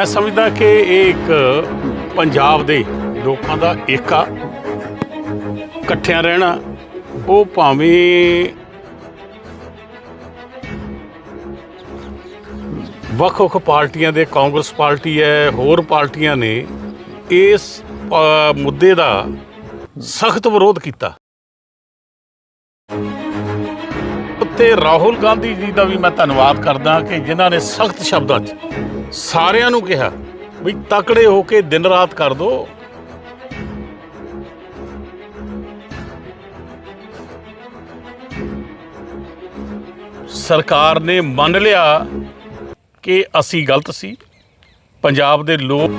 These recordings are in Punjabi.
ਮੈਂ ਸਮਝਦਾ ਕਿ ਇਹ ਇੱਕ ਪੰਜਾਬ ਦੇ ਲੋਕਾਂ ਦਾ ਏਕਾ ਇਕੱਠਿਆਂ ਰਹਿਣਾ, ਉਹ ਭਾਵੇਂ ਵੱਖ-ਵੱਖ ਪਾਰਟੀਆਂ ਦੇ, ਕਾਂਗਰਸ ਪਾਰਟੀ ਹੈ, ਹੋਰ ਪਾਰਟੀਆਂ ਨੇ, ਇਸ ਮੁੱਦੇ ਦਾ ਸਖਤ ਵਿਰੋਧ ਕੀਤਾ। ਤੇ ਰਾਹੁਲ ਗਾਂਧੀ ਜੀ ਦਾ ਵੀ ਮੈਂ ਧੰਨਵਾਦ ਕਰਦਾ ਕਿ ਜਿਨ੍ਹਾਂ ਨੇ ਸਖਤ ਸ਼ਬਦਾਂ 'ਚ ਸਾਰਿਆਂ ਨੂੰ ਕਿਹਾ ਵੀ ਤਕੜੇ ਹੋ ਕੇ ਦਿਨ ਰਾਤ ਕਰ ਦੋ। ਸਰਕਾਰ ਨੇ ਮੰਨ ਲਿਆ ਕਿ ਅਸੀਂ ਗਲਤ ਸੀ। ਪੰਜਾਬ ਦੇ ਲੋਕ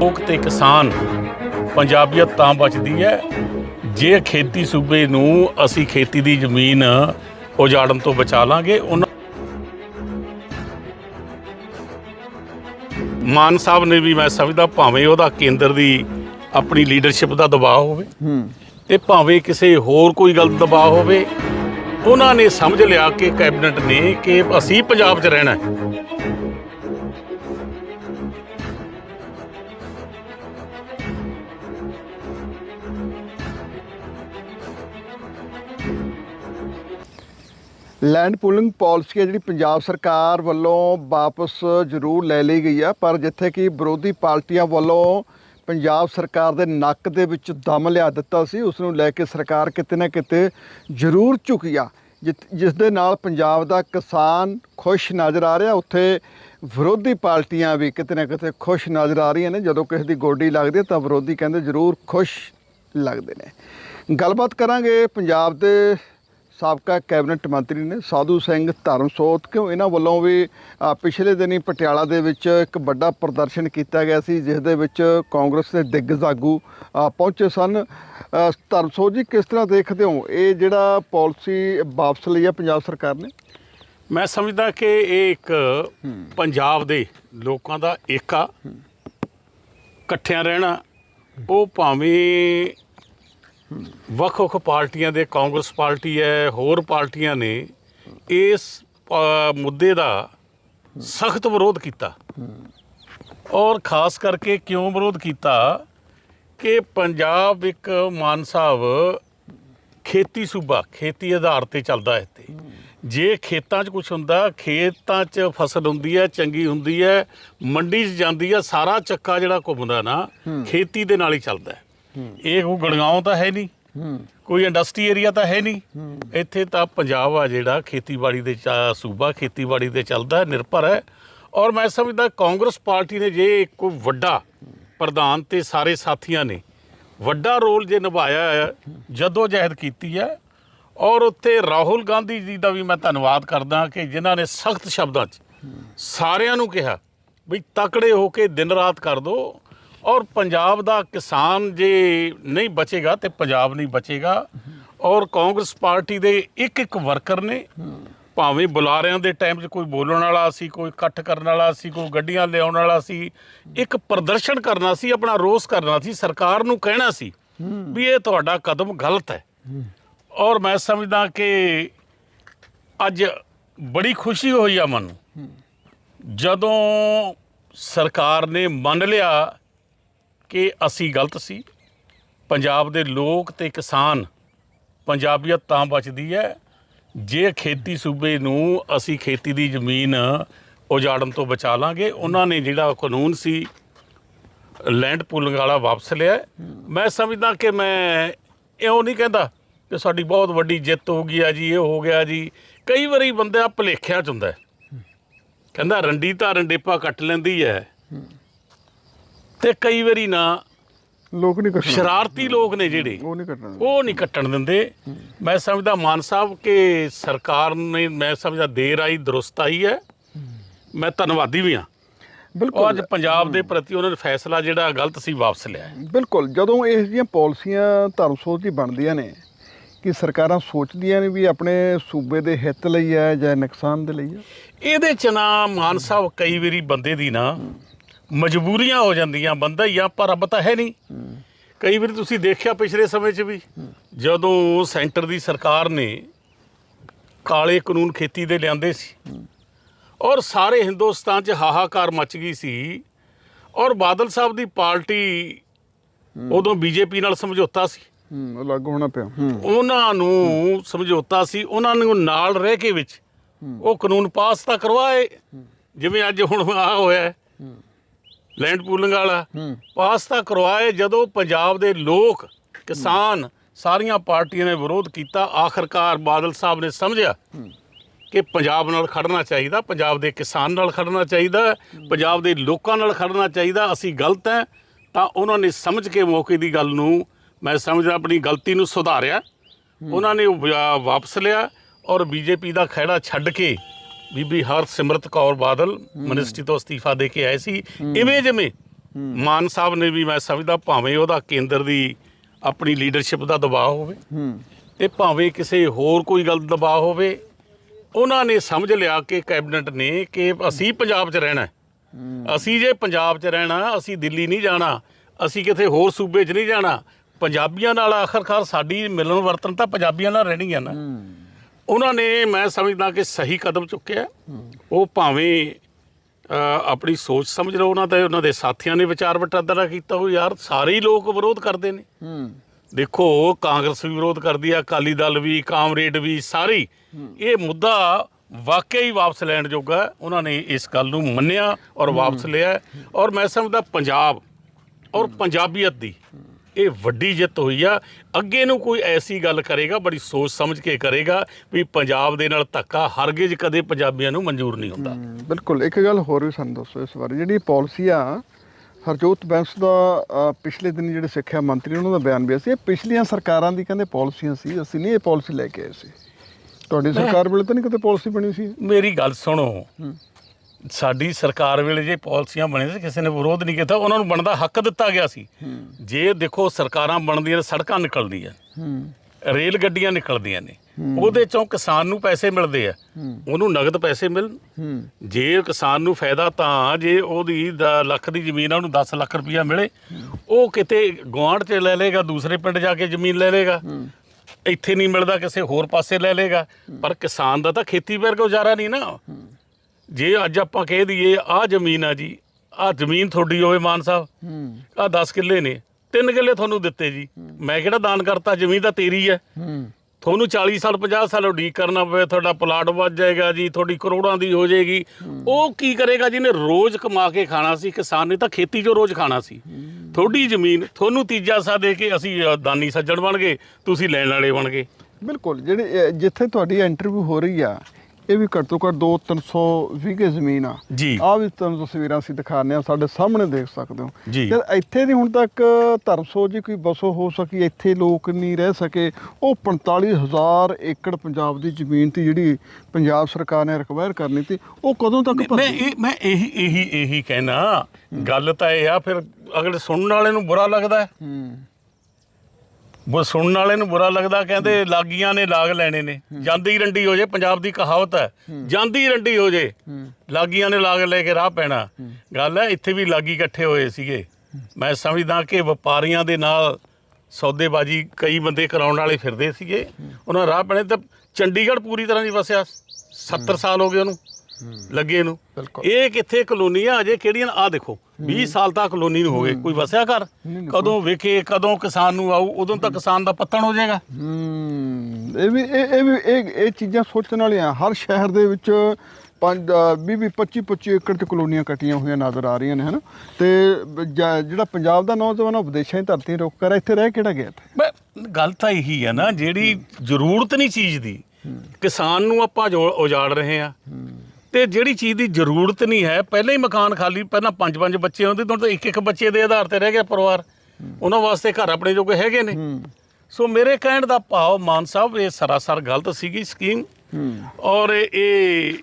ਲੋਕ ਤੇ ਕਿਸਾਨ ਪੰਜਾਬੀਅਤ ਤਾਂ ਬਚਦੀ ਹੈ। ਜੇ ਖੇਤੀ ਸੂਬੇ ਨੂੰ ਅਸੀਂ ਖੇਤੀ ਦੀ ਜ਼ਮੀਨ ਉਜਾੜਨ ਤੋਂ ਬਚਾ ਲਾਂਗੇ ਉਹਨਾਂ ਮਾਨ ਸਾਹਿਬ ਨੇ ਵੀ ਮੈਂ ਸਮਝਦਾ ਭਾਵੇਂ ਉਹਦਾ ਕੇਂਦਰ ਦੀ ਆਪਣੀ ਲੀਡਰਸ਼ਿਪ ਦਾ ਦਬਾਅ ਹੋਵੇ ਤੇ ਭਾਵੇਂ ਕਿਸੇ ਹੋਰ ਕੋਈ ਗਲਤ ਦਬਾਅ ਹੋਵੇ ਉਹਨਾਂ ਨੇ ਸਮਝ ਲਿਆ ਕਿ ਕੈਬਨਿਟ ਨੇ ਕਿ ਅਸੀਂ ਪੰਜਾਬ 'ਚ ਰਹਿਣਾ ਹੈ। ਲੈਂਡ ਪੂਲਿੰਗ ਪਾਲਿਸੀ ਹੈ ਜਿਹੜੀ ਪੰਜਾਬ ਸਰਕਾਰ ਵੱਲੋਂ ਵਾਪਸ ਜ਼ਰੂਰ ਲੈ ਲਈ ਗਈ ਆ, ਪਰ ਜਿੱਥੇ ਕਿ ਵਿਰੋਧੀ ਪਾਰਟੀਆਂ ਵੱਲੋਂ ਪੰਜਾਬ ਸਰਕਾਰ ਦੇ ਨੱਕ ਦੇ ਵਿੱਚ ਦਮ ਲਿਆ ਦਿੱਤਾ ਸੀ, ਉਸ ਨੂੰ ਲੈ ਕੇ ਸਰਕਾਰ ਕਿਤੇ ਨਾ ਕਿਤੇ ਜ਼ਰੂਰ ਝੁਕੀ ਆ। ਜਿਤ- ਜਿਸ ਦੇ ਨਾਲ ਪੰਜਾਬ ਦਾ ਕਿਸਾਨ ਖੁਸ਼ ਨਜ਼ਰ ਆ ਰਿਹਾ, ਉੱਥੇ ਵਿਰੋਧੀ ਪਾਰਟੀਆਂ ਵੀ ਕਿਤੇ ਨਾ ਕਿਤੇ ਖੁਸ਼ ਨਜ਼ਰ ਆ ਰਹੀਆਂ ਨੇ। ਜਦੋਂ ਕਿਸੇ ਦੀ ਗੋਡੀ ਲੱਗਦੀ ਤਾਂ ਵਿਰੋਧੀ ਕਹਿੰਦੇ ਜ਼ਰੂਰ ਖੁਸ਼ ਲੱਗਦੇ ਨੇ। ਗੱਲਬਾਤ ਕਰਾਂਗੇ ਪੰਜਾਬ ਦੇ ਸਾਬਕਾ ਕੈਬਨਿਟ ਮੰਤਰੀ ਨੇ ਸਾਧੂ ਸਿੰਘ ਧਰਮਸੋਤ ਕਿਉਂ ਇਹਨਾਂ ਵੱਲੋਂ ਵੀ ਪਿਛਲੇ ਦਿਨੀ ਪਟਿਆਲਾ ਦੇ ਵਿੱਚ ਇੱਕ ਵੱਡਾ ਪ੍ਰਦਰਸ਼ਨ ਕੀਤਾ ਗਿਆ ਸੀ ਜਿਸ ਦੇ ਵਿੱਚ ਕਾਂਗਰਸ ਦੇ ਦਿੱਗਜ ਆਗੂ ਪਹੁੰਚੇ ਸਨ। ਧਰਮਸੋਤ ਜੀ ਕਿਸ ਤਰ੍ਹਾਂ ਦੇਖਦੇ ਹੋ ਇਹ ਜਿਹੜਾ ਪਾਲਿਸੀ ਵਾਪਸ ਲਈ ਹੈ ਪੰਜਾਬ ਸਰਕਾਰ ਨੇ? ਮੈਂ ਸਮਝਦਾ ਕਿ ਇਹ ਇੱਕ ਪੰਜਾਬ ਦੇ ਲੋਕਾਂ ਦਾ ਏਕਾ। ਇਕੱਠਿਆਂ ਰਹਿਣਾ ਉਹ ਭਾਵੇਂ ਵੱਖ-ਵੱਖ ਪਾਰਟੀਆਂ ਦੇ, ਕਾਂਗਰਸ ਪਾਰਟੀ ਹੈ, ਹੋਰ ਪਾਰਟੀਆਂ ਨੇ ਇਸ ਮੁੱਦੇ ਦਾ ਸਖਤ ਵਿਰੋਧ ਕੀਤਾ। ਔਰ ਖਾਸ ਕਰਕੇ ਕਿਉਂ ਵਿਰੋਧ ਕੀਤਾ ਕਿ ਪੰਜਾਬ ਇੱਕ ਮਾਨ ਸਾਹਿਬ ਖੇਤੀ ਸੂਬਾ, ਖੇਤੀ ਆਧਾਰ ਤੇ ਚੱਲਦਾ ਹੈ ਤੇ ਜੇ ਖੇਤਾਂ 'ਚ ਕੁਝ ਹੁੰਦਾ, ਖੇਤਾਂ 'ਚ ਫਸਲ ਹੁੰਦੀ ਹੈ, ਚੰਗੀ ਹੁੰਦੀ ਹੈ, ਮੰਡੀ 'ਚ ਜਾਂਦੀ ਹੈ, ਸਾਰਾ ਚੱਕਾ ਜਿਹੜਾ ਘੁੰਮਦਾ ਨਾ, ਖੇਤੀ ਦੇ ਨਾਲ ਹੀ ਚੱਲਦਾ ਹੈ। ਇਹ ਕੋਈ ਗੜਗਾਉਂ ਤਾਂ ਹੈ ਨਹੀਂ। ਕੋਈ ਇੰਡਸਟਰੀ ਏਰੀਆ ਤਾਂ ਹੈ ਨਹੀਂ। ਇੱਥੇ ਤਾਂ ਪੰਜਾਬ ਆ ਜਿਹੜਾ ਖੇਤੀਬਾੜੀ ਦੇ ਚਾ- ਸੂਬਾ ਖੇਤੀਬਾੜੀ ਤੇ ਚੱਲਦਾ ਨਿਰਭਰ ਹੈ। ਔਰ ਮੈਂ ਸਮਝਦਾ ਕਾਂਗਰਸ ਪਾਰਟੀ ਨੇ ਜੇ ਕੋਈ ਵੱਡਾ ਪ੍ਰਧਾਨ ਤੇ ਸਾਰੇ ਸਾਥੀਆਂ ਨੇ ਵੱਡਾ ਰੋਲ ਜੇ ਨਿਭਾਇਆ ਹੈ ਜਦੋਂ ਜਹਿਦ ਕੀਤੀ ਹੈ ਔਰ ਉੱਥੇ ਰਾਹੁਲ ਗਾਂਧੀ ਜੀ ਦਾ ਵੀ ਮੈਂ ਧੰਨਵਾਦ ਕਰਦਾ ਕਿ ਜਿਨ੍ਹਾਂ ਨੇ ਸਖਤ ਸ਼ਬਦਾਂ 'ਚ ਸਾਰਿਆਂ ਨੂੰ ਕਿਹਾ ਵੀ ਤਕੜੇ ਹੋ ਕੇ ਦਿਨ ਰਾਤ ਕਰ ਦੋ ਔਰ ਪੰਜਾਬ ਦਾ ਕਿਸਾਨ ਜੇ ਨਹੀਂ ਬਚੇਗਾ ਤੇ ਪੰਜਾਬ ਨਹੀਂ ਬਚੇਗਾ, ਔਰ ਕਾਂਗਰਸ ਪਾਰਟੀ ਦੇ ਇੱਕ ਇੱਕ ਵਰਕਰ ਨੇ, ਭਾਵੇਂ ਬੁਲਾਰਿਆਂ ਦੇ ਟਾਈਮ 'ਚ ਕੋਈ ਬੋਲਣ ਵਾਲਾ ਸੀ, ਕੋਈ ਇਕੱਠ ਕਰਨ ਵਾਲਾ ਸੀ, ਕੋਈ ਗੱਡੀਆਂ ਲਿਆਉਣ ਵਾਲਾ ਸੀ, ਇੱਕ ਪ੍ਰਦਰਸ਼ਨ ਕਰਨਾ ਸੀ, ਆਪਣਾ ਰੋਸ ਕਰਨਾ ਸੀ, ਸਰਕਾਰ ਨੂੰ ਕਹਿਣਾ ਸੀ ਵੀ ਇਹ ਤੁਹਾਡਾ ਕਦਮ ਗਲਤ ਹੈ। ਔਰ ਮੈਂ ਸਮਝਦਾ ਕਿ ਅੱਜ ਬੜੀ ਖੁਸ਼ੀ ਹੋਈ ਆ ਮਨ ਨੂੰ। ਜਦੋਂ ਸਰਕਾਰ ਨੇ ਮੰਨ ਲਿਆ ਕਿ ਅਸੀਂ ਗਲਤ ਸੀ? ਪੰਜਾਬ ਦੇ ਲੋਕ ਤੇ ਕਿਸਾਨ ਪੰਜਾਬੀਅਤ ਤਾਂ ਬਚਦੀ ਹੈ। ਜੇ ਖੇਤੀ ਸੂਬੇ ਨੂੰ ਅਸੀਂ ਖੇਤੀ ਦੀ ਜ਼ਮੀਨ ਉਜਾੜਨ ਤੋਂ ਬਚਾ ਲਾਂਗੇ, ਉਹਨਾਂ ਨੇ ਜਿਹੜਾ ਕਾਨੂੰਨ ਸੀ ਲੈਂਡ ਪੂਲਿੰਗ ਵਾਲਾ ਵਾਪਸ ਲਿਆ ਮੈਂ ਸਮਝਦਾ ਕਿ ਮੈਂ ਇਉਂ ਨਹੀਂ ਕਹਿੰਦਾ ਕਿ ਸਾਡੀ ਬਹੁਤ ਵੱਡੀ ਜਿੱਤ ਹੋ ਗਈ ਆ ਜੀ, ਇਹ ਹੋ ਗਿਆ ਜੀ। ਕਈ ਵਾਰੀ ਬੰਦਾ ਭਲੇਖਿਆਂ ਚ ਹੁੰਦਾ ਕਹਿੰਦਾ ਰੰਡੀ ਤਾਂ ਰੰਡੇਪਾ ਕੱਟ ਲੈਂਦੀ ਹੈ। ਤੇ ਕਈ ਵਾਰੀ ਨਾ ਲੋਕ ਨਹੀਂ ਕੱਟਣਾ ਸ਼ਰਾਰਤੀ ਲੋਕ ਨੇ ਜਿਹੜੇ। ਉਹ ਨਹੀਂ ਕੱਟਣਾ ਉਹ ਨਹੀਂ ਕੱਟਣ ਦਿੰਦੇ। ਮੈਂ ਸਮਝਦਾ ਮਾਨ ਸਾਹਿਬ ਕਿ ਸਰਕਾਰ ਨੇ ਮੈਂ ਸਮਝਦਾ ਦੇਰ ਆਈ ਦਰੁਸਤ ਆਈ ਹੈ। ਮੈਂ ਧੰਨਵਾਦੀ ਵੀ ਹਾਂ। ਬਿਲਕੁਲ। ਅੱਜ ਪੰਜਾਬ ਦੇ ਪ੍ਰਤੀ ਉਹਨਾਂ ਨੇ ਫੈਸਲਾ ਜਿਹੜਾ ਗਲਤ ਸੀ ਵਾਪਸ ਲਿਆ ਹੈ। ਬਿਲਕੁਲ। ਜਦੋਂ ਇਹ ਜਿਹੀਆਂ ਪਾਲਿਸੀਆਂ ਧਰਮਸੋਚ ਦੀ ਬਣਦੀਆਂ ਨੇ ਕਿ ਸਰਕਾਰਾਂ ਸੋਚਦੀਆਂ ਨੇ ਵੀ ਆਪਣੇ ਸੂਬੇ ਦੇ ਹਿੱਤ ਲਈ ਹੈ ਜਾਂ ਨੁਕਸਾਨ ਦੇ ਲਈ ਹੈ। ਇਹਦੇ ਚ ਨਾ ਮਾਨ ਸਾਹਿਬ ਕਈ ਵਾਰੀ ਬੰਦੇ ਦੀ ਨਾ ਮਜਬੂਰੀਆਂ ਹੋ ਜਾਂਦੀਆਂ ਬੰਦਾ ਹੀ ਆ ਪਰ ਰੱਬ ਤਾਂ ਹੈ ਨਹੀਂ। ਕਈ ਵਾਰੀ ਤੁਸੀਂ ਦੇਖਿਆ ਪਿਛਲੇ ਸਮੇਂ 'ਚ ਵੀ ਜਦੋਂ ਸੈਂਟਰ ਦੀ ਸਰਕਾਰ ਨੇ ਕਾਲੇ ਕਾਨੂੰਨ ਖੇਤੀ ਦੇ ਲਿਆਂਦੇ ਸੀ ਔਰ ਸਾਰੇ ਹਿੰਦੁਸਤਾਨ 'ਚ ਹਾਹਾਕਾਰ ਮਚ ਗਈ ਸੀ ਔਰ ਬਾਦਲ ਸਾਹਿਬ ਦੀ ਪਾਰਟੀ ਉਦੋਂ ਬੀਜੇਪੀ ਨਾਲ ਸਮਝੌਤਾ ਸੀ। ਹੂੰ ਉਹ ਲਾਗੂ ਹੋਣਾ ਪਿਆ ਹੂੰ। ਉਹਨਾਂ ਨੂੰ ਸਮਝੌਤਾ ਸੀ ਉਹਨਾਂ ਨੂੰ ਨਾਲ ਰਹਿ ਕੇ ਵਿੱਚ ਉਹ ਕਾਨੂੰਨ ਪਾਸ ਤਾਂ ਕਰਵਾਏ ਜਿਵੇਂ ਅੱਜ ਹੁਣ ਆ ਹੋਇਆ ਲੈਂਡ ਪੂਲਿੰਗ ਵਾਲਾ। ਪਾਸ ਤਾਂ ਕਰਵਾਏ ਜਦੋਂ ਪੰਜਾਬ ਦੇ ਲੋਕ ਕਿਸਾਨ ਸਾਰੀਆਂ ਪਾਰਟੀਆਂ ਨੇ ਵਿਰੋਧ ਕੀਤਾ। ਆਖਰਕਾਰ ਬਾਦਲ ਸਾਹਿਬ ਨੇ ਸਮਝਿਆ ਕਿ ਪੰਜਾਬ ਨਾਲ ਖੜਨਾ ਚਾਹੀਦਾ ਪੰਜਾਬ ਦੇ ਕਿਸਾਨ ਨਾਲ ਖੜਨਾ ਚਾਹੀਦਾ ਪੰਜਾਬ ਦੇ ਲੋਕਾਂ ਨਾਲ ਖੜਨਾ ਚਾਹੀਦਾ। ਅਸੀਂ ਗਲਤ ਹੈ ਤਾਂ ਉਹਨਾਂ ਨੇ ਸਮਝ ਕੇ ਮੌਕੇ ਦੀ ਗੱਲ ਨੂੰ ਮੈਂ ਸਮਝਦਾ ਆਪਣੀ ਗਲਤੀ ਨੂੰ ਸੁਧਾਰਿਆ। ਉਹਨਾਂ ਨੇ ਉਹ ਵਾਪਸ ਲਿਆ ਔਰ ਬੀਜੇਪੀ ਦਾ ਖਹਿੜਾ ਛੱਡ ਕੇ ਬੀਬੀ ਹਰਸਿਮਰਤ ਕੌਰ ਬਾਦਲ ਮਿਨਿਸਟਰੀ ਤੋਂ ਅਸਤੀਫਾ ਦੇ ਕੇ ਆਏ ਸੀ। ਇਵੇਂ ਜਿਵੇਂ ਮਾਨ ਸਾਹਿਬ ਨੇ ਵੀ ਮੈਂ ਸਮਝਦਾ ਭਾਵੇਂ ਉਹਦਾ ਕੇਂਦਰ ਦੀ ਆਪਣੀ ਲੀਡਰਸ਼ਿਪ ਦਾ ਦਬਾਅ ਹੋਵੇ ਤੇ ਭਾਵੇਂ ਕਿਸੇ ਹੋਰ ਕੋਈ ਗੱਲ ਦਬਾਅ ਹੋਵੇ ਉਹਨਾਂ ਨੇ ਸਮਝ ਲਿਆ ਕਿ ਕੈਬਨਿਟ ਨੇ ਕਿ ਅਸੀਂ ਪੰਜਾਬ 'ਚ ਰਹਿਣਾ। ਅਸੀਂ ਜੇ ਪੰਜਾਬ 'ਚ ਰਹਿਣਾ ਅਸੀਂ ਦਿੱਲੀ ਨਹੀਂ ਜਾਣਾ ਅਸੀਂ ਕਿਤੇ ਹੋਰ ਸੂਬੇ 'ਚ ਨਹੀਂ ਜਾਣਾ ਪੰਜਾਬੀਆਂ ਨਾਲ ਆਖਰਕਾਰ ਸਾਡੀ ਮਿਲਣ ਵਰਤਨ ਤਾਂ ਪੰਜਾਬੀਆਂ ਨਾਲ ਰਹਿਣੀ ਹੈ ਨਾ। ਉਹਨਾਂ ਨੇ ਮੈਂ ਸਮਝਦਾ ਕਿ ਸਹੀ ਕਦਮ ਚੁੱਕਿਆ ਉਹ ਭਾਵੇਂ ਆਪਣੀ ਸੋਚ ਸਮਝ ਲਓ ਉਹਨਾਂ ਤੇ ਉਹਨਾਂ ਦੇ ਸਾਥੀਆਂ ਨੇ ਵਿਚਾਰ ਵਟਾਂਦਰਾ ਕੀਤਾ ਉਹ ਯਾਰ ਸਾਰੇ ਹੀ ਲੋਕ ਵਿਰੋਧ ਕਰਦੇ ਨੇ ਦੇਖੋ ਕਾਂਗਰਸ ਵੀ ਵਿਰੋਧ ਕਰਦੀ ਆ ਅਕਾਲੀ ਦਲ ਵੀ ਕਾਮਰੇਡ ਵੀ ਸਾਰੇ। ਇਹ ਮੁੱਦਾ ਵਾਕਿਆ ਹੀ ਵਾਪਸ ਲੈਣ ਜੋਗਾ। ਉਹਨਾਂ ਨੇ ਇਸ ਗੱਲ ਨੂੰ ਮੰਨਿਆ ਔਰ ਵਾਪਸ ਲਿਆ। ਔਰ ਮੈਂ ਸਮਝਦਾ ਪੰਜਾਬ ਔਰ ਪੰਜਾਬੀਅਤ ਦੀ ਇਹ ਵੱਡੀ ਜਿੱਤ ਹੋਈ ਆ। ਅੱਗੇ ਨੂੰ ਕੋਈ ਐਸੀ ਗੱਲ ਕਰੇਗਾ ਬੜੀ ਸੋਚ ਸਮਝ ਕੇ ਕਰੇਗਾ ਵੀ ਪੰਜਾਬ ਦੇ ਨਾਲ ਧੱਕਾ ਹਰਗਿਜ਼ ਕਦੇ ਪੰਜਾਬੀਆਂ ਨੂੰ ਮਨਜ਼ੂਰ ਨਹੀਂ ਹੁੰਦਾ। ਬਿਲਕੁਲ। ਇੱਕ ਗੱਲ ਹੋਰ ਵੀ ਸਾਨੂੰ ਦੱਸੋ ਇਸ ਬਾਰੇ। ਜਿਹੜੀ ਪਾਲਿਸੀ ਆ ਹਰਜੋਤ ਬੈਂਸ ਦਾ ਪਿਛਲੇ ਦਿਨ ਜਿਹੜੇ ਸਿੱਖਿਆ ਮੰਤਰੀ ਉਹਨਾਂ ਦਾ ਬਿਆਨ ਵੀ ਸੀ। ਇਹ ਪਿਛਲੀਆਂ ਸਰਕਾਰਾਂ ਦੀ ਕਹਿੰਦੇ ਪਾਲਿਸੀਆਂ ਸੀ। ਅਸੀਂ ਨਹੀਂ ਇਹ ਪਾਲਿਸੀ ਲੈ ਕੇ ਆਏ ਸੀ। ਤੁਹਾਡੀ ਸਰਕਾਰ ਵੇਲੇ ਤਾਂ ਨਹੀਂ ਕਿਤੇ ਪਾਲਿਸੀ ਬਣੀ ਸੀ? ਮੇਰੀ ਗੱਲ ਸੁਣੋ। ਸਾਡੀ ਸਰਕਾਰ ਵੇਲੇ ਜੇ ਪਾਲਿਸੀਆਂ ਬਣੇ ਸੀ, ਕਿਸੇ ਨੇ ਵਿਰੋਧ ਨਹੀਂ ਕੀਤਾ, ਉਹਨਾਂ ਨੂੰ ਬਣਦਾ ਹੱਕ ਦਿੱਤਾ ਗਿਆ ਸੀ। ਜੇ ਦੇਖੋ ਸਰਕਾਰਾਂ ਬਣਦੀਆਂ ਨੇ, ਸੜਕਾਂ ਨਿਕਲਦੀਆਂ ਰੇਲ ਗੱਡੀਆਂ ਨਿਕਲਦੀਆਂ ਨੇ। ਉਹਦੇ ਚੋਂ ਕਿਸਾਨ ਨੂੰ ਪੈਸੇ ਮਿਲਦੇ ਆ। ਉਹਨੂੰ ਨਗਦ ਪੈਸੇ ਮਿਲਣ। ਜੇ ਕਿਸਾਨ ਨੂੰ ਫਾਇਦਾ ਤਾਂ ਜੇ ਉਹਦੀ ਲੱਖ ਦੀ ਜ਼ਮੀਨ ਆ, ਉਹਨੂੰ 10 ਲੱਖ ਰੁਪਇਆ ਮਿਲੇ। ਉਹ ਕਿਤੇ ਗੁਆਂਢ 'ਚ ਲੈ ਲੇਗਾ ਦੂਸਰੇ ਪਿੰਡ ਜਾ ਕੇ ਜ਼ਮੀਨ ਲੈ ਲੇਗਾ ਇੱਥੇ ਨਹੀਂ ਮਿਲਦਾ, ਕਿਸੇ ਹੋਰ ਪਾਸੇ ਲੈ ਲੇਗਾ ਪਰ ਕਿਸਾਨ ਦਾ ਤਾਂ ਖੇਤੀ ਵਰਗਾ ਗੁਜ਼ਾਰਾ ਨਹੀਂ ਨਾ। ਜੇ ਅੱਜ ਆਪਾਂ ਕਹਿ ਦਈਏ ਆਹ ਜ਼ਮੀਨ ਆ ਜੀ ਆਹ ਜ਼ਮੀਨ ਤੁਹਾਡੀ ਹੋਵੇ ਮਾਨ ਸਾਹਿਬ ਆਹ 10 ਕਿੱਲੇ ਨੇ ਤਿੰਨ ਕਿੱਲੇ ਤੁਹਾਨੂੰ ਦਿੱਤੇ ਜੀ। ਮੈਂ ਕਿਹੜਾ ਦਾਨ ਕਰਤਾ ਜ਼ਮੀਨ ਤਾਂ ਤੇਰੀ ਹੈ। ਤੁਹਾਨੂੰ 40 ਸਾਲ 50 ਸਾਲ ਉਡੀਕ ਕਰਨਾ ਪਵੇ ਤੁਹਾਡਾ ਪਲਾਟ ਵੱਜ ਜਾਏਗਾ ਜੀ ਤੁਹਾਡੀ ਕਰੋੜਾਂ ਦੀ ਹੋ ਜਾਏਗੀ। ਉਹ ਕੀ ਕਰੇਗਾ ਜਿਹਨੇ ਰੋਜ਼ ਕਮਾ ਕੇ ਖਾਣਾ ਸੀ ਕਿਸਾਨ ਨੇ ਤਾਂ ਖੇਤੀ 'ਚੋਂ ਰੋਜ਼ ਖਾਣਾ ਸੀ। ਤੁਹਾਡੀ ਜ਼ਮੀਨ ਤੁਹਾਨੂੰ ਤੀਜਾ ਸਾ ਦੇ ਕੇ ਅਸੀਂ ਦਾਨੀ ਸੱਜਣ ਬਣ ਗਏ ਤੁਸੀਂ ਲੈਣ ਵਾਲੇ ਬਣ ਗਏ। ਬਿਲਕੁਲ ਜਿਹੜੇ ਜਿੱਥੇ ਤੁਹਾਡੀ ਇੰਟਰਵਿਊ ਹੋ ਰਹੀ ਆ ਇਹ ਵੀ ਘੱਟ ਤੋਂ ਘੱਟ 2-300 ਵਿਗੇ ਜ਼ਮੀਨ ਆ। ਜੀ। ਆ ਵੀ ਤੁਹਾਨੂੰ ਤਸਵੀਰਾਂ ਅਸੀਂ ਦਿਖਾਉਂਦੇ ਆ ਸਾਡੇ ਸਾਹਮਣੇ ਦੇਖ ਸਕਦੇ ਹੋ। ਜਦ ਇੱਥੇ ਦੀ ਹੁਣ ਤੱਕ ਧਰਮਸੋ ਜੀ ਕੋਈ ਬਸੋ ਹੋ ਸਕੀ ਇੱਥੇ ਲੋਕ ਨਹੀਂ ਰਹਿ ਸਕੇ। ਉਹ 45000 ਏਕੜ ਪੰਜਾਬ ਦੀ ਜ਼ਮੀਨ ਤੇ ਜਿਹੜੀ ਪੰਜਾਬ ਸਰਕਾਰ ਨੇ ਰਿਕਵਾਇਰ ਕਰਨੀ ਸੀ ਉਹ ਕਦੋਂ ਤੱਕ ਮੈਂ ਮੈਂ ਇਹੀ ਇਹੀ ਇਹੀ ਕਹਿਣਾ। ਗੱਲ ਤਾਂ ਇਹ ਆ ਫਿਰ ਅਗਲੇ ਸੁਣਨ ਵਾਲੇ ਨੂੰ ਬੁਰਾ ਲੱਗਦਾ ਹੈ। ਹੂੰ। ਉਹ ਸੁਣਨ ਵਾਲੇ ਨੂੰ ਬੁਰਾ ਲੱਗਦਾ ਕਹਿੰਦੇ ਲਾਗੀਆਂ ਨੇ ਲਾਗ ਲੈਣੇ ਨੇ। ਜਾਂਦੀ ਰੰਡੀ ਹੋ ਜੇ ਪੰਜਾਬ ਦੀ ਕਹਾਵਤ ਹੈ। ਜਾਂਦੀ ਰੰਡੀ ਹੋ ਜੇ। ਲਾਗੀਆਂ ਨੇ ਲਾਗ ਲੈ ਕੇ ਰਾਹ ਪੈਣਾ। ਗੱਲ ਹੈ ਇੱਥੇ ਵੀ ਲਾਗੀ ਇਕੱਠੇ ਹੋਏ ਸੀਗੇ। ਮੈਂ ਸਮਝਦਾ ਕਿ ਵਪਾਰੀਆਂ ਦੇ ਨਾਲ ਸੌਦੇਬਾਜੀ ਕਈ ਬੰਦੇ ਕਰਾਉਣ ਵਾਲੇ ਫਿਰਦੇ ਸੀਗੇ। ਉਹਨਾਂ ਰਾਹ ਪੈਣੇ ਤਾਂ ਚੰਡੀਗੜ੍ਹ ਪੂਰੀ ਤਰ੍ਹਾਂ ਨਹੀਂ ਵਸਿਆ। 70 ਸਾਲ ਹੋ ਗਏ ਉਹਨੂੰ। ਲੱਗੇ ਨੂੰ। ਇਹ ਕਿੱਥੇ ਕਲੋਨੀ ਆ? ਅਜੇ ਕਿਹੜੀਆਂ ਆ ਦੇਖੋ 20 ਸਾਲ ਤੱਕ ਕਲੋਨੀ ਨੂੰ ਹੋ ਗਏ। ਕੋਈ ਵਸਿਆ ਘਰ? ਕਦੋਂ ਵੇਖੇ ਕਦੋਂ ਕਿਸਾਨ ਨੂੰ ਆਊ ਉਦੋਂ ਤੱਕ ਕਿਸਾਨ ਦਾ ਪੱਤਣ ਹੋ ਜਾਏਗਾ। ਇਹ ਵੀ ਇਹ ਵੀ ਇਹ ਇਹ ਚੀਜ਼ਾਂ ਸੋਚਣ ਵਾਲੀਆਂ ਹਰ ਸ਼ਹਿਰ ਦੇ ਵਿੱਚ ਪੰਜ 20 25 25 ਏਕੜ ਚ ਕਲੋਨੀਆਂ ਕੱਟੀਆਂ ਹੋਈਆਂ ਨਜ਼ਰ ਆ ਰਹੀਆਂ ਨੇ ਹਨਾ? ਤੇ ਜਿਹੜਾ ਪੰਜਾਬ ਦਾ ਨੌਜਵਾਨ ਉਹ ਵਿਦੇਸ਼ਾਂ ਦੀ ਧਰਤੀ ਰੁਕ ਕਰ ਇੱਥੇ ਰਹਿ ਕਿਹੜਾ ਗਿਆ ਗੱਲ ਤਾਂ ਇਹੀ ਹੈ ਨਾ ਜਿਹੜੀ ਜ਼ਰੂਰਤ ਨਹੀਂ ਚੀਜ਼ ਦੀ। ਕਿਸਾਨ ਨੂੰ ਆਪਾਂ ਉਜਾੜ ਰਹੇ ਆ। ਤੇ ਜਿਹੜੀ ਚੀਜ਼ ਦੀ ਜ਼ਰੂਰਤ ਨਹੀਂ ਹੈ ਪਹਿਲਾਂ ਹੀ ਮਕਾਨ ਖਾਲੀ ਪਹਿਲਾਂ ਪੰਜ ਪੰਜ ਬੱਚੇ ਹੁੰਦੇ ਹੁਣ ਤਾਂ ਇੱਕ ਇੱਕ ਬੱਚੇ ਦੇ ਆਧਾਰ ਤੇ ਰਹਿ ਗਿਆ ਪਰਿਵਾਰ। ਉਹਨਾਂ ਵਾਸਤੇ ਘਰ ਆਪਣੇ ਜੋਗੇ ਹੈਗੇ ਨੇ। ਸੋ ਮੇਰੇ ਕਹਿਣ ਦਾ ਭਾਵ ਮਾਨ ਸਾਹਿਬ ਇਹ ਸਰਾਸਰ ਗਲਤ ਸੀਗੀ ਸਕੀਮ। ਔਰ ਇਹ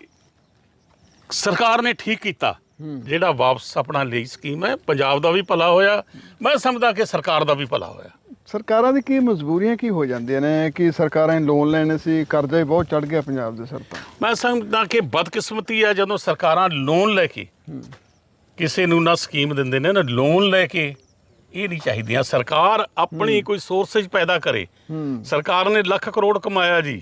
ਸਰਕਾਰ ਨੇ ਠੀਕ ਕੀਤਾ। ਜਿਹੜਾ ਵਾਪਸ ਆਪਣਾ ਲਈ ਸਕੀਮ ਹੈ ਪੰਜਾਬ ਦਾ ਵੀ ਭਲਾ ਹੋਇਆ। ਮੈਂ ਸਮਝਦਾ ਕਿ ਸਰਕਾਰ ਦਾ ਵੀ ਭਲਾ ਹੋਇਆ। ਸਰਕਾਰਾਂ ਦੀ ਕੀ ਮਜਬੂਰੀਆਂ ਕੀ ਹੋ ਜਾਂਦੀਆਂ ਨੇ? ਕਿ ਸਰਕਾਰਾਂ ਨੇ ਲੋਨ ਲੈਣੇ ਸੀ? ਕਰਜ਼ਾ ਹੀ ਬਹੁਤ ਚੜ ਗਿਆ ਪੰਜਾਬ ਦੇ ਸਿਰ ਤੋਂ। ਮੈਂ ਸਮਝਦਾ ਕਿ ਬਦਕਿਸਮਤੀ ਹੈ ਜਦੋਂ ਸਰਕਾਰਾਂ ਲੋਨ ਲੈ ਕੇ ਕਿਸੇ ਨੂੰ ਨਾ ਸਕੀਮ ਦਿੰਦੇ ਨੇ ਨਾ ਲੋਨ ਲੈ ਕੇ ਇਹ ਨਹੀਂ ਚਾਹੀਦੀਆਂ। ਸਰਕਾਰ ਆਪਣੀ ਕੋਈ ਸੋਰਸੇਜ ਪੈਦਾ ਕਰੇ। ਸਰਕਾਰ ਨੇ ਲੱਖ ਕਰੋੜ ਕਮਾਇਆ ਜੀ।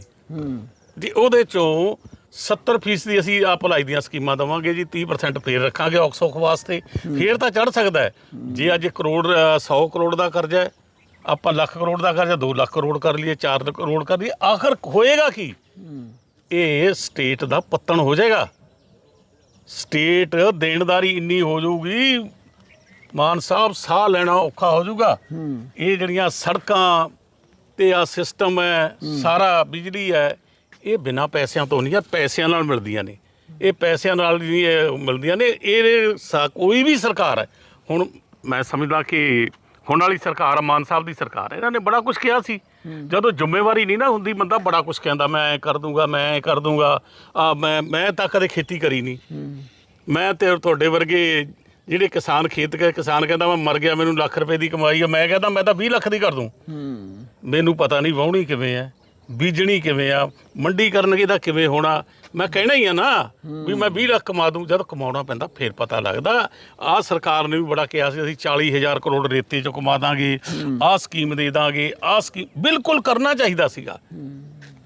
ਜੀ ਉਹਦੇ ਚੋਂ 70% ਦੀ ਅਸੀਂ ਆ ਭਲਾਈ ਦੀਆਂ ਸਕੀਮਾਂ ਦਵਾਂਗੇ ਜੀ 30% ਫੇਰ ਰੱਖਾਂਗੇ ਔਕਸੋਖ ਵਾਸਤੇ। ਫੇਰ ਤਾਂ ਚੜ ਸਕਦਾ ਜੇ ਅੱਜ ਕਰੋੜ ਅ, 100 ਕਰੋੜ ਦਾ ਕਰਜ਼ਾ ਹੈ ਆਪਾਂ ਲੱਖ ਕਰੋੜ ਦਾ ਕਰਜ਼ਾ 2 ਲੱਖ ਕਰੋੜ ਕਰ ਲਈਏ 4 ਕਰੋੜ ਕਰ ਲਈਏ ਆਖਰ ਹੋਏਗਾ ਕੀ? ਇਹ ਸਟੇਟ ਦਾ ਪਤਨ ਹੋ ਜਾਏਗਾ। ਸਟੇਟ ਦੇਣਦਾਰੀ ਇੰਨੀ ਹੋ ਜਾਊਗੀ ਮਾਨ ਸਾਹਿਬ ਸਾਹ ਲੈਣਾ ਔਖਾ ਹੋ ਜਾਊਗਾ। ਇਹ ਜਿਹੜੀਆਂ ਸੜਕਾਂ ਤੇ ਆ ਸਿਸਟਮ ਹੈ ਸਾਰਾ ਬਿਜਲੀ ਹੈ ਇਹ ਬਿਨਾ ਪੈਸਿਆਂ ਤੋਂ ਨਹੀਂ ਆ ਪੈਸਿਆਂ ਨਾਲ ਮਿਲਦੀਆਂ ਨੇ। ਇਹ ਪੈਸਿਆਂ ਨਾਲ ਨਹੀਂ ਮਿਲਦੀਆਂ ਨੇ ਇਹ ਕੋਈ ਵੀ ਸਰਕਾਰ ਹੈ। ਹੁਣ ਮੈਂ ਸਮਝਦਾ ਕਿ ਹੁਣ ਵਾਲੀ ਸਰਕਾਰ ਮਾਨ ਸਾਹਿਬ ਦੀ ਸਰਕਾਰ ਇਹਨਾਂ ਨੇ ਬੜਾ ਕੁਝ ਕਿਹਾ ਸੀ। ਜਦੋਂ ਜ਼ਿੰਮੇਵਾਰੀ ਨਹੀਂ ਨਾ ਹੁੰਦੀ ਬੰਦਾ ਬੜਾ ਕੁਝ ਕਹਿੰਦਾ ਮੈਂ ਐਂ ਕਰ ਦੂੰਗਾ ਮੈਂ ਐਂ ਕਰ ਦੂੰਗਾ ਆ ਮੈਂ ਮੈਂ ਤਾਂ ਕਦੇ ਖੇਤੀ ਕਰੀ ਨਹੀਂ। ਮੈਂ ਤੇ ਤੁਹਾਡੇ ਵਰਗੇ ਜਿਹੜੇ ਕਿਸਾਨ ਖੇਤ ਕੇ ਕਿਸਾਨ ਕਹਿੰਦਾ ਮੈਂ ਮਰ ਗਿਆ ਮੈਨੂੰ ਲੱਖ ਰੁਪਏ ਦੀ ਕਮਾਈ ਆ। ਮੈਂ ਕਹਿੰਦਾ ਮੈਂ ਤਾਂ 20 ਲੱਖ ਦੀ ਕਰ ਦੂੰ। ਮੈਨੂੰ ਪਤਾ ਨਹੀਂ ਵਾਹੁਣੀ ਕਿਵੇਂ ਆ ਬੀਜਣੀ ਕਿਵੇਂ ਆ? ਮੰਡੀ ਕਰਨਗੇ ਦਾ ਕਿਵੇਂ ਹੋਣਾ? ਮੈਂ ਕਹਿਣਾ ਹੀ ਆ ਨਾ ਵੀ ਮੈਂ 20 ਲੱਖ ਕਮਾ ਦੂੰ ਜਦ ਕਮਾਉਣਾ ਪੈਂਦਾ ਫੇਰ ਪਤਾ ਲੱਗਦਾ। ਆਹ ਸਰਕਾਰ ਨੇ ਵੀ ਬੜਾ ਕਿਹਾ ਸੀ ਅਸੀਂ 40000 ਕਰੋੜ ਰੇਤੇ ਚੋਂ ਕਮਾ ਦਾਂਗੇ ਆਹ ਸਕੀਮ ਦੇ ਦਾਂਗੇ ਆਹ ਸਕੀਮ ਬਿਲਕੁਲ ਕਰਨਾ ਚਾਹੀਦਾ ਸੀਗਾ।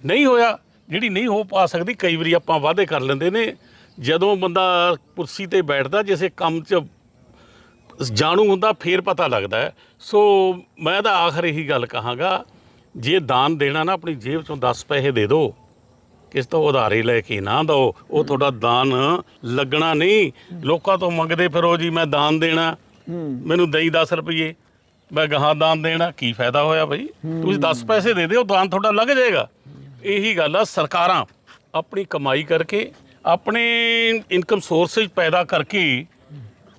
ਨਹੀਂ ਹੋਇਆ ਜਿਹੜੀ ਨਹੀਂ ਹੋ ਪਾ ਸਕਦੀ ਕਈ ਵਾਰੀ ਆਪਾਂ ਵਾਅਦੇ ਕਰ ਲੈਂਦੇ ਨੇ ਜਦੋਂ ਬੰਦਾ ਕੁਰਸੀ ਤੇ ਬੈਠਦਾ ਜਿਸੇ ਕੰਮ 'ਚ ਜਾਣੂ ਹੁੰਦਾ ਫੇਰ ਪਤਾ ਲੱਗਦਾ ਸੋ ਮੈਂ ਤਾਂ ਆਖਰ ਇਹੀ ਗੱਲ ਕਹਾਂਗਾ ਜੇ ਦਾਨ ਦੇਣਾ ਨਾ ਆਪਣੀ ਜੇਬ ਚੋਂ 10 ਪੈਸੇ ਦੇ ਦਿਓ ਕਿਸ ਤੋਂ ਉਧਾਰੇ ਲੈ ਕੇ ਨਾ ਦਿਓ। ਉਹ ਤੁਹਾਡਾ ਦਾਨ ਲੱਗਣਾ ਨਹੀਂ। ਲੋਕਾਂ ਤੋਂ ਮੰਗਦੇ ਫਿਰੋ ਜੀ ਮੈਂ ਦਾਨ ਦੇਣਾ। ਮੈਨੂੰ ਦੇਈ 10 ਰੁਪਏ ਮੈਂ ਗਾਹਾਂ ਦਾਨ ਦੇਣਾ। ਕੀ ਫਾਇਦਾ ਹੋਇਆ ਬਈ? ਤੁਸੀਂ 10 ਪੈਸੇ ਦੇ ਦਿਓ ਦਾਨ ਤੁਹਾਡਾ ਲੱਗ ਜਾਏਗਾ। ਇਹੀ ਗੱਲ ਆ ਸਰਕਾਰਾਂ ਆਪਣੀ ਕਮਾਈ ਕਰਕੇ ਆਪਣੇ ਇਨਕਮ ਸੋਰਸਸ ਪੈਦਾ ਕਰਕੇ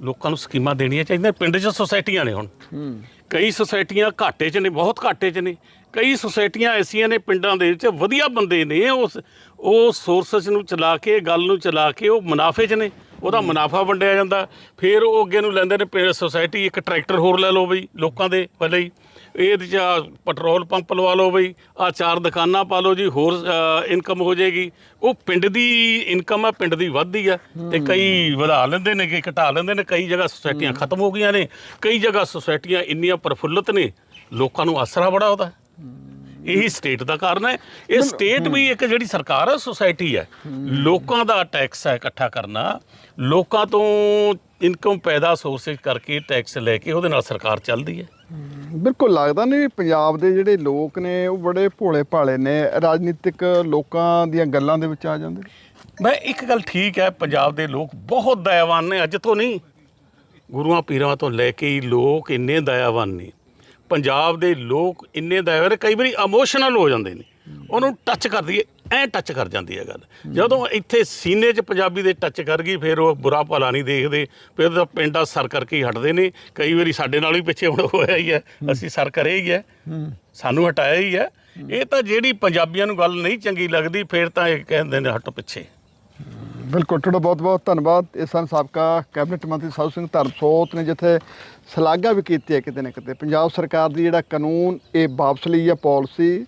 ਲੋਕਾਂ ਨੂੰ ਸਕੀਮਾਂ ਦੇਣੀਆਂ ਚਾਹੀਦੀਆਂ। ਪਿੰਡ 'ਚ ਸੁਸਾਇਟੀਆਂ ਨੇ ਹੁਣ। ਕਈ ਸੁਸਾਇਟੀਆਂ ਘਾਟੇ 'ਚ ਨੇ ਬਹੁਤ ਘਾਟੇ 'ਚ ਨੇ। ਕਈ ਸੁਸਾਇਟੀਆਂ ਐਸੀਆਂ ਨੇ ਪਿੰਡਾਂ ਦੇ ਵਿੱਚ ਵਧੀਆ ਬੰਦੇ ਨੇ ਉਸ ਉਹ ਸੋਰਸਸ ਨੂੰ ਚਲਾ ਕੇ ਗੱਲ ਨੂੰ ਚਲਾ ਕੇ ਉਹ ਮੁਨਾਫੇ 'ਚ ਨੇ। ਉਹਦਾ ਮੁਨਾਫਾ ਵੰਡਿਆ ਜਾਂਦਾ। ਫਿਰ ਉਹ ਅੱਗੇ ਨੂੰ ਲੈਂਦੇ ਨੇ ਸੁਸਾਇਟੀ ਇੱਕ ਟਰੈਕਟਰ ਹੋਰ ਲੈ ਲਓ ਬਈ ਲੋਕਾਂ ਦੇ ਭਲੇ ਹੀ। ਇਹਦੇ 'ਚ ਪੈਟਰੋਲ ਪੰਪ ਲਵਾ ਲਓ ਬਈ ਆ ਚਾਰ ਦੁਕਾਨਾਂ ਪਾ ਲਓ ਜੀ ਹੋਰ ਇਨਕਮ ਹੋ ਜਾਏਗੀ। ਉਹ ਪਿੰਡ ਦੀ ਇਨਕਮ ਆ ਪਿੰਡ ਦੀ ਵੱਧਦੀ ਆ। ਤੇ ਕਈ ਵਧਾ ਲੈਂਦੇ ਨੇ ਕਿ ਘਟਾ ਲੈਂਦੇ ਨੇ ਕਈ ਜਗ੍ਹਾ ਸੁਸਾਇਟੀਆਂ ਖਤਮ ਹੋ ਗਈਆਂ ਨੇ। ਕਈ ਜਗ੍ਹਾ ਸੁਸਾਇਟੀਆਂ ਇੰਨੀਆਂ ਪ੍ਰਫੁੱਲਤ ਨੇ ਲੋਕਾਂ ਨੂੰ ਆਸਰਾ ਬੜਾ ਉਹਦਾ। ਇਹੀ ਸਟੇਟ ਦਾ ਕਾਰਨ ਹੈ। ਇਹ ਸਟੇਟ ਵੀ ਇੱਕ ਜਿਹੜੀ ਸਰਕਾਰ ਹੈ ਸੁਸਾਇਟੀ ਹੈ। ਲੋਕਾਂ ਦਾ ਟੈਕਸ ਹੈ ਇਕੱਠਾ ਕਰਨਾ। ਲੋਕਾਂ ਤੋਂ ਇਨਕਮ ਪੈਦਾ ਸੋਰਸਸ ਕਰਕੇ ਟੈਕਸ ਲੈ ਕੇ ਉਹਦੇ ਨਾਲ ਸਰਕਾਰ ਚੱਲਦੀ ਹੈ। ਬਿਲਕੁਲ ਲੱਗਦਾ ਨਹੀਂ ਵੀ ਪੰਜਾਬ ਦੇ ਜਿਹੜੇ ਲੋਕ ਨੇ ਉਹ ਬੜੇ ਭੋਲੇ ਭਾਲੇ ਨੇ। ਰਾਜਨੀਤਿਕ ਲੋਕਾਂ ਦੀਆਂ ਗੱਲਾਂ ਦੇ ਵਿੱਚ ਆ ਜਾਂਦੇ ਮੈਂ ਇੱਕ ਗੱਲ ਠੀਕ ਹੈ ਪੰਜਾਬ ਦੇ ਲੋਕ ਬਹੁਤ ਦਇਆਵਾਨ ਨੇ ਅੱਜ ਤੋਂ ਨਹੀਂ। ਗੁਰੂਆਂ ਪੀਰਾਂ ਤੋਂ ਲੈ ਕੇ ਹੀ ਲੋਕ ਇੰਨੇ ਦਇਆਵਾਨ ਨੇ। ਪੰਜਾਬ ਦੇ ਲੋਕ ਇੰਨੇ ਦਇਆਵਾਨ ਕਈ ਵਾਰੀ ਇਮੋਸ਼ਨਲ ਹੋ ਜਾਂਦੇ ਨੇ। ਉਹਨੂੰ ਟੱਚ ਕਰਦੀ ਹੈ, ਐ ਟੱਚ ਕਰ ਜਾਂਦੀ ਹੈ ਗੱਲ। ਜਦੋਂ ਇੱਥੇ ਸੀਨੇ 'ਚ ਪੰਜਾਬੀ ਦੇ ਟੱਚ ਕਰ ਗਈ, ਫਿਰ ਉਹ ਬੁਰਾ ਭਲਾ ਨਹੀਂ ਦੇਖਦੇ। ਫਿਰ ਤਾਂ ਪਿੰਡਾਂ ਸਰ ਕਰਕੇ ਹੀ ਹਟਦੇ ਨੇ। ਕਈ ਵਾਰੀ ਸਾਡੇ ਨਾਲ ਵੀ ਪਿੱਛੇ ਹੁਣ ਹੋਇਆ ਹੀ ਹੈ। ਅਸੀਂ ਸਰ ਕਰੇ ਹੀ ਹੈ। ਸਾਨੂੰ ਹਟਾਇਆ ਹੀ ਹੈ। ਇਹ ਤਾਂ ਜਿਹੜੀ ਪੰਜਾਬੀਆਂ ਨੂੰ ਗੱਲ ਨਹੀਂ ਚੰਗੀ ਲੱਗਦੀ, ਫਿਰ ਤਾਂ ਇਹ ਕਹਿੰਦੇ ਨੇ ਹਟ ਪਿੱਛੇ। ਬਿਲਕੁਲ, ਤੁਹਾਡਾ ਬਹੁਤ ਬਹੁਤ ਧੰਨਵਾਦ। ਇਹ ਸਨ ਸਾਬਕਾ ਕੈਬਨਿਟ ਮੰਤਰੀ ਸਾਧੂ ਸਿੰਘ ਧਰਮਸੋਤ ਨੇ, ਜਿੱਥੇ ਸ਼ਲਾਘਾ ਵੀ ਕੀਤੀ ਹੈ ਕਿਤੇ ਨਾ ਕਿਤੇ। ਪੰਜਾਬ ਸਰਕਾਰ ਦੀ ਜਿਹੜਾ ਕਾਨੂੰਨ, ਇਹ ਵਾਪਸ ਲਈ ਹੈ ਪਾਲਿਸੀ।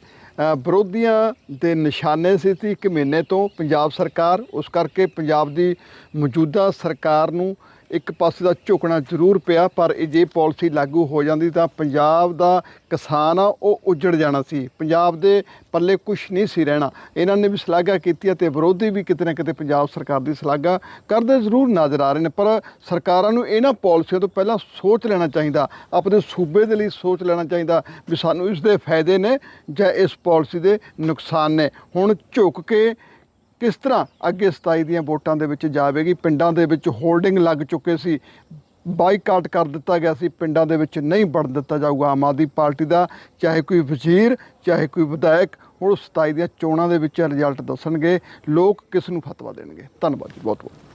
ਵਿਰੋਧੀਆਂ ਦੇ ਨਿਸ਼ਾਨੇ ਸੀ ਸੀ ਇੱਕ ਮਹੀਨੇ ਤੋਂ ਪੰਜਾਬ ਸਰਕਾਰ, ਉਸ ਕਰਕੇ ਪੰਜਾਬ ਦੀ ਮੌਜੂਦਾ ਸਰਕਾਰ ਨੂੰ ਇੱਕ ਪਾਸੇ ਦਾ ਝੁਕਣਾ ਜ਼ਰੂਰ ਪਿਆ, ਪਰ ਇਹ ਜੇ ਪਾਲਿਸੀ ਲਾਗੂ ਹੋ ਜਾਂਦੀ ਤਾਂ ਪੰਜਾਬ ਦਾ ਕਿਸਾਨ ਆ, ਉਹ ਉੱਜੜ ਜਾਣਾ ਸੀ। ਪੰਜਾਬ ਦੇ ਪੱਲੇ ਕੁਝ ਨਹੀਂ ਸੀ ਰਹਿਣਾ। ਇਹਨਾਂ ਨੇ ਵੀ ਸ਼ਲਾਘਾ ਕੀਤੀ ਹੈ ਤੇ ਵਿਰੋਧੀ ਵੀ ਕਿਤੇ ਨਾ ਕਿਤੇ ਪੰਜਾਬ ਸਰਕਾਰ ਦੀ ਸ਼ਲਾਘਾ ਕਰਦੇ ਜ਼ਰੂਰ ਨਜ਼ਰ ਆ ਰਹੇ ਨੇ, ਪਰ ਸਰਕਾਰਾਂ ਨੂੰ ਇਹਨਾਂ ਪਾਲਿਸੀਆਂ ਤੋਂ ਪਹਿਲਾਂ ਸੋਚ ਲੈਣਾ ਚਾਹੀਦਾ, ਆਪਣੇ ਸੂਬੇ ਦੇ ਲਈ ਸੋਚ ਲੈਣਾ ਚਾਹੀਦਾ ਵੀ ਸਾਨੂੰ ਇਸ ਦੇ ਫਾਇਦੇ ਨੇ ਜਾਂ ਇਸ ਪਾਲਿਸੀ ਦੇ ਨੁਕਸਾਨ ਨੇ। ਹੁਣ ਝੁਕ ਕੇ ਕਿਸ ਤਰ੍ਹਾਂ ਅੱਗੇ 27 ਦੀਆਂ ਵੋਟਾਂ ਦੇ ਵਿੱਚ ਜਾਵੇਗੀ? ਪਿੰਡਾਂ ਦੇ ਵਿੱਚ ਹੋਲਡਿੰਗ ਲੱਗ ਚੁੱਕੇ ਸੀ। ਬਾਈਕਾਟ ਕਰ ਦਿੱਤਾ ਗਿਆ ਸੀ। ਪਿੰਡਾਂ ਦੇ ਵਿੱਚ ਨਹੀਂ ਵੜਨ ਦਿੱਤਾ ਜਾਊਗਾ ਆਮ ਆਦਮੀ ਪਾਰਟੀ ਦਾ। ਚਾਹੇ ਕੋਈ ਵਜ਼ੀਰ, ਚਾਹੇ ਕੋਈ ਵਿਧਾਇਕ, ਹੁਣ 27 ਦੀਆਂ ਚੋਣਾਂ ਦੇ ਵਿੱਚ ਰਿਜ਼ਲਟ ਦੱਸਣਗੇ। ਲੋਕ ਕਿਸ ਨੂੰ ਫਤਵਾ ਦੇਣਗੇ? ਧੰਨਵਾਦ ਜੀ ਬਹੁਤ ਬਹੁਤ